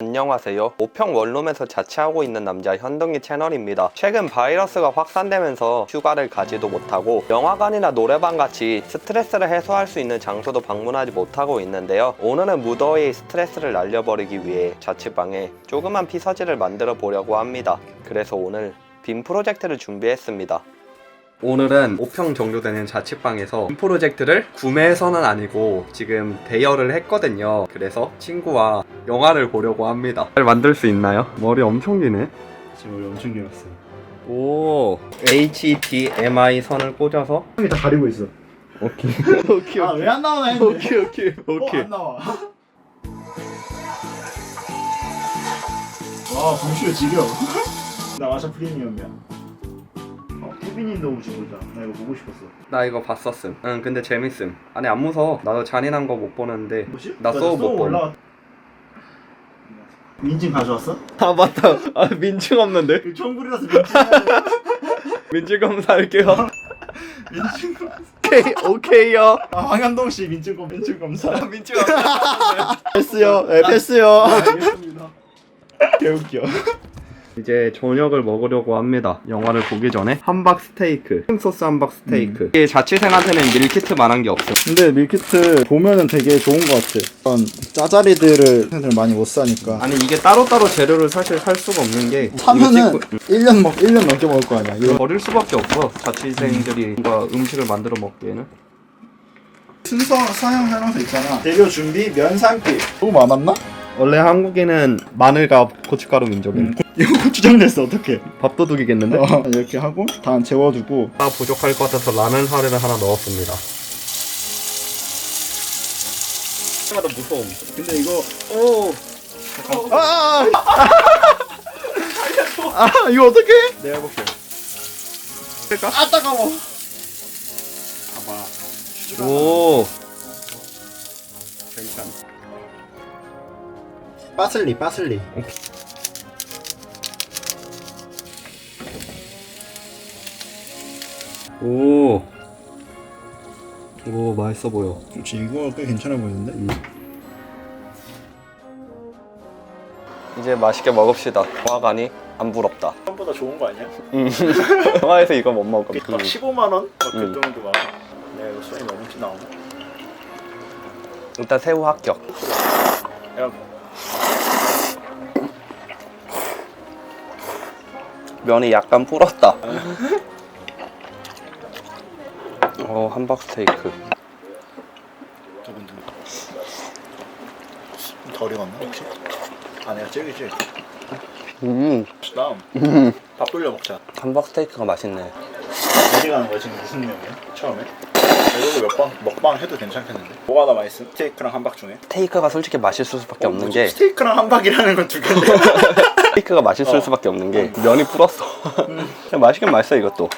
안녕하세요. 오평 원룸에서 자취하고 있는 남자 현동이 채널입니다. 최근 바이러스가 확산되면서 휴가를 가지도 못하고 영화관이나 노래방 같이 스트레스를 해소할 수 있는 장소도 방문하지 못하고 있는데요. 오늘은 무더위 스트레스를 날려버리기 위해 자취방에 조그만 피서지를 만들어 보려고 합니다. 그래서 오늘 빔 프로젝트를 준비했습니다. 오늘은 5평 정도 되는 자취방에서 빔 프로젝트를 구매해서는 아니고 지금 대여를 했거든요. 그래서 친구와 영화를 보려고 합니다. 잘 만들 수 있나요? 머리 엄청 기네. 지금 우리 엄청 길었어요. 오 HDMI 선을 꽂아서 형이 다 가리고 있어. 오케이 오케이 아 왜 안 나오나 했는데. 오케이 오케이 어, 안 나와. 와 동시에 지겨. 나 마샤 프리미엄이야. 어, 태빈님도 오지 보자. 나 이거 보고 싶었어. 나 이거 봤었음. 응 근데 재밌음. 아니 안 무서워. 나도 잔인한 거 못 보는데. 뭐지? 나 소우 못 봄. 올라왔. 민증 가져왔어? 아 맞다. 아 민증 없는데? 그 청구리라서 민증. 민증 검사할게요. 민증. 오케이 오케이요. 아 황현동 씨 민증 검 민증 검사. 민증 없어. 패스요. 네 패스요. 알겠습니다. 개웃겨. 이제 저녁을 먹으려고 합니다. 영화를 보기 전에 함박 스테이크, 크림 소스 함박 스테이크. 이게 자취생한테는 밀키트 만한 게 없어. 근데 밀키트 보면은 되게 좋은 것 같아. 그런 짜자리들을 생들 많이 못 사니까. 아니 이게 따로따로 재료를 사실 살 수가 없는 게 사면은 이거 찍고- 1년 먹 1년 넘게 먹을 거 아니야. 이거 버릴 수밖에 없어. 자취생들이 뭔가 음식을 만들어 먹기에는. 순서 사용 설명서 있잖아. 재료 준비, 면 삶기. 너무 많았나? 원래 한국에는 마늘과 고춧가루 민족인 음. 이거 고추장 냈어 어떻게? 밥도둑이겠는데? 어, 이렇게 하고 다 재워두고. 하나 부족할 것 같아서 라면 사리를 하나 넣었습니다. 때마다 무서움. 근데 이거 오. 아! 아 이거 어떻게? 내가 해볼게. 아 따가워. 봐봐. 오. 괜찮. 빠슬리 빠슬리. 오. 오 맛있어 보여. 그렇지 이거 꽤 괜찮아 보이는데? 이제 맛있게 먹읍시다. 영화관이 안 부럽다. 처음보다 좋은 거 아니야? 영화에서 이거 못 먹어. 막 15만 원? 막 음. 그 정도 막. 내가 이거 수익 너무 티 나오네. 일단 새우 합격. 야 면이 약간 불었다. 어 함박 스테이크. 저분들 덜 익었나 혹시? 안에가 질기지? 음 다음 밥 돌려 먹자 함박 스테이크가 맛있네. 어디 가는 거야 지금 무슨 내용이야? 처음에? 이거 몇번 먹방 해도 괜찮겠는데? 뭐가 더 맛있음? 스테이크랑 함박 중에? 스테이크가 솔직히 맛있을 수밖에 어, 없는? 게 스테이크랑 함박이라는 건 두 개인데 스테이크가 맛있을 어. 수밖에 없는 게 면이 불었어. 그냥 맛있긴 맛있어 이것도.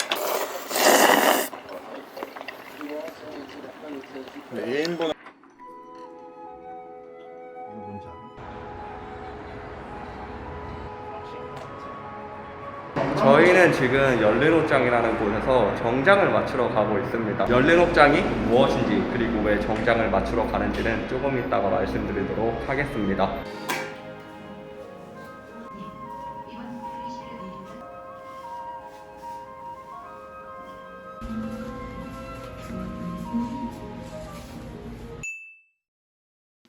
저희는 지금 열린옷장이라는 곳에서 정장을 맞추러 가고 있습니다. 열린옷장이 무엇인지 그리고 왜 정장을 맞추러 가는지는 조금 이따가 말씀드리도록 하겠습니다.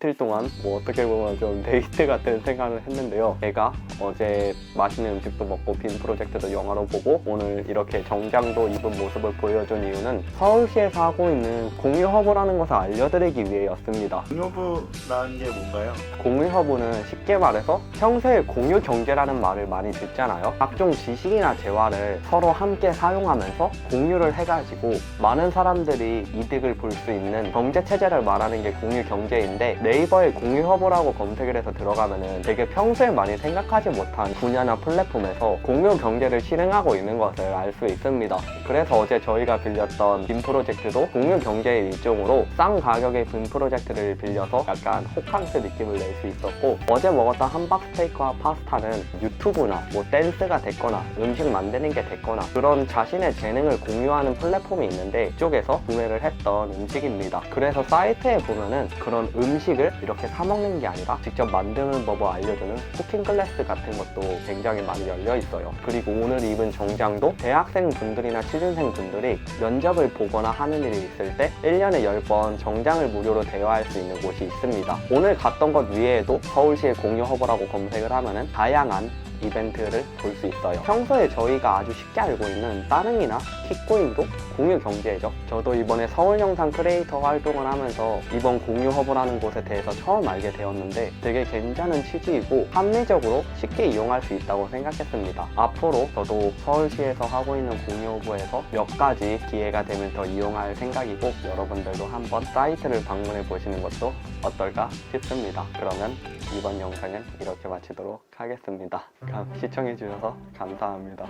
이틀 동안 뭐 어떻게 보면 좀 데이트 같은 생각을 했는데요. 제가 어제 맛있는 음식도 먹고 빈 프로젝트도 영화로 보고 오늘 이렇게 정장도 입은 모습을 보여준 이유는 서울시에서 하고 있는 공유허브라는 것을 알려드리기 위해였습니다. 공유부라는 게 뭔가요? 공유허브는 쉽게 말해서 평소에 공유 경제라는 말을 많이 듣잖아요. 각종 지식이나 재화를 서로 함께 사용하면서 공유를 해가지고 많은 사람들이 이득을 볼 수 있는 경제 체제를 말하는 게 공유 경제인데 네이버에 공유 허브라고 검색을 해서 들어가면은 되게 평소에 많이 생각하지 못한 분야나 플랫폼에서 공유 경제를 실행하고 있는 것을 알 수 있습니다. 그래서 어제 저희가 빌렸던 빔 프로젝트도 공유 경제의 일종으로 싼 가격의 빔 프로젝트를 빌려서 약간 호캉스 느낌을 낼 수 있었고 어제 먹었던 함박 스테이크와 파스타는 유튜브나 뭐 댄스가 됐거나 음식 만드는 게 됐거나 그런 자신의 재능을 공유하는 플랫폼이 있는데 이쪽에서 구매를 했던 음식입니다. 그래서 사이트에 보면은 그런 음식 을 이렇게 사 먹는 게 아니라 직접 만드는 법을 알려주는 쿠킹 클래스 같은 것도 굉장히 많이 열려 있어요. 그리고 오늘 입은 정장도 대학생 분들이나 취준생 분들이 면접을 보거나 하는 일이 있을 때 1년에 10번 정장을 무료로 대여할 수 있는 곳이 있습니다. 오늘 갔던 것 위에도 서울시의 공유 허브라고 검색을 하면은 다양한 이벤트를 볼 수 있어요. 평소에 저희가 아주 쉽게 알고 있는 따릉이나 킥고잉도 공유 경제죠. 저도 이번에 서울 영상 크리에이터 활동을 하면서 이번 공유 허브라는 곳에 대해서 처음 알게 되었는데 되게 괜찮은 취지이고 합리적으로 쉽게 이용할 수 있다고 생각했습니다. 앞으로 저도 서울시에서 하고 있는 공유 허브에서 몇 가지 기회가 되면 더 이용할 생각이고 여러분들도 한번 사이트를 방문해 보시는 것도 어떨까 싶습니다. 그러면 이번 영상은 이렇게 마치도록 하겠습니다. 감- 시청해주셔서 감사합니다.